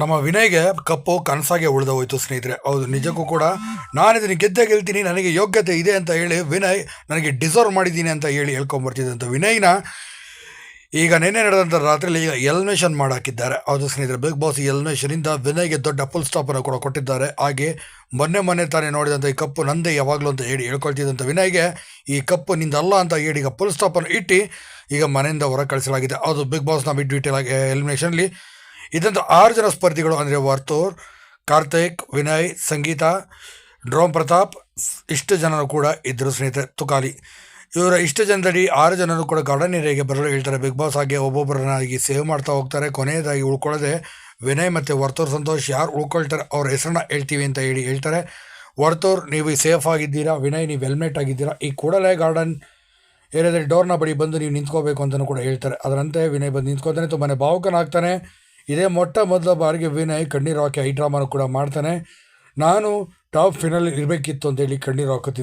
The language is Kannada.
ನಮ್ಮ ವಿನಯ್ಗೆ ಕಪ್ಪು ಕನಸಾಗೆ ಉಳಿದ ಹೋಯ್ತು ಸ್ನೇಹಿತರೆ. ಹೌದು, ನಿಜಕ್ಕೂ ಕೂಡ ನಾನು ಇದನ್ನು ಗೆದ್ದೆ ಗೆಲ್ತೀನಿ ನನಗೆ ಯೋಗ್ಯತೆ ಇದೆ ಅಂತ ಹೇಳಿ ವಿನಯ್ ನನಗೆ ಡಿಸರ್ವ್ ಮಾಡಿದ್ದೀನಿ ಅಂತ ಹೇಳಿ ಹೇಳ್ಕೊಂಬರ್ತಿದ್ದಂಥ ವಿನಯ್ನ ಈಗ ನಿನ್ನೆ ನಡೆದಂಥ ರಾತ್ರಿಯಲ್ಲಿ ಈಗ ಎಲ್ಮೇಷನ್ ಮಾಡಾಕಿದ್ದಾರೆ. ಹೌದು ಸ್ನೇಹಿತರೆ ಬಿಗ್ ಬಾಸ್ ಎಲ್ಮೇಷನಿಂದ ವಿನಯ್ಗೆ ದೊಡ್ಡ ಫುಲ್ ಸ್ಟಾಪನ್ನು ಕೂಡ ಕೊಟ್ಟಿದ್ದಾರೆ. ಹಾಗೆ ಮೊನ್ನೆ ಮೊನ್ನೆ ತಾನೇ ನೋಡಿದಂಥ ಈ ಕಪ್ಪು ನಂದೇ ಯಾವಾಗಲೂ ಅಂತ ಹೇಳಿ ಹೇಳ್ಕೊಳ್ತಿದ್ದಂಥ ವಿನಯ್ಗೆ ಈ ಕಪ್ಪು ನಿಂದಲ್ಲ ಅಂತ ಹೇಳಿ ಈಗ ಫುಲ್ ಸ್ಟಾಪನ್ನು ಇಟ್ಟು ಈಗ ಮನೆಯಿಂದ ಹೊರ ಕಳಿಸಲಾಗಿದೆ. ಅದು ಬಿಗ್ ಬಾಸ್ನ ಬಿಡ್ ಡೀಟೇಲ್ ಆಗಿ ಎಲಿಮಿನೇಷನ್ಲಿ ಇದಂತ ಆರು ಜನ ಸ್ಪರ್ಧಿಗಳು ಅಂದರೆ ವರ್ತೂರ್, ಕಾರ್ತಿಕ್, ವಿನಯ್, ಸಂಗೀತ, ಡ್ರೋಮ್ ಪ್ರತಾಪ್ ಇಷ್ಟು ಜನರು ಕೂಡ ಇದ್ದರು ಸ್ನೇಹಿತರೆ, ತುಕಾಲಿ. ಇವರ ಇಷ್ಟು ಜನದಲ್ಲಿ ಆರು ಜನರು ಕೂಡ ಗಾರ್ಡನ್ ಏರಿಯಾಗೆ ಬರಲು ಹೇಳ್ತಾರೆ. ಬಿಗ್ ಬಾಸ್ ಹಾಗೆ ಒಬ್ಬೊಬ್ಬರನ್ನಾಗಿ ಸೇವ್ ಮಾಡ್ತಾ ಹೋಗ್ತಾರೆ. ಕೊನೆಯದಾಗಿ ಉಳ್ಕೊಳ್ಳದೆ ವಿನಯ್ ಮತ್ತು ವರ್ತೂರ್ ಸಂತೋಷ್ ಯಾರು ಉಳ್ಕೊಳ್ತಾರೆ ಅವ್ರ ಹೆಸರನ್ನ ಹೇಳ್ತೀವಿ ಅಂತ ಹೇಳಿ ಹೇಳ್ತಾರೆ. ವರ್ತೂರ್, ನೀವು ಸೇಫ್ ಆಗಿದ್ದೀರಾ? ವಿನಯ್, ನೀವು ಹೆಲ್ಮೆಟ್ ಆಗಿದ್ದೀರಾ? ಈ ಕೂಡಲೇ ಗಾರ್ಡನ್ ಏರಿಯಾದಲ್ಲಿ ಡೋರ್ನ ಬಳಿ ಬಂದು ನೀವು ನಿಂತ್ಕೋಬೇಕು ಅಂತಲೂ ಕೂಡ ಹೇಳ್ತಾರೆ. ಅದರಂತೆ ವಿನಯ್ ಬಂದು ನಿಂತ್ಕೋತಾನೆ ತುಂಬಾ ಭಾವುಕನಾಗ್ತಾನೆ. ಇದೇ ಮೊಟ್ಟ ಮೊದಲ ಬಾರಿಗೆ ವಿನಯ್ ಕಣ್ಣೀರು ಹಾಕಿ ಐ ಡ್ರಾಮಾನು ಕೂಡ ಮಾಡ್ತಾನೆ. ನಾನು ಟಾಪ್ ಫಿನಲ್ ಇರಬೇಕಿತ್ತು ಅಂತೇಳಿ ಕಣ್ಣೀರು ಹಾಕುತ್ತಿದ್ದೆ.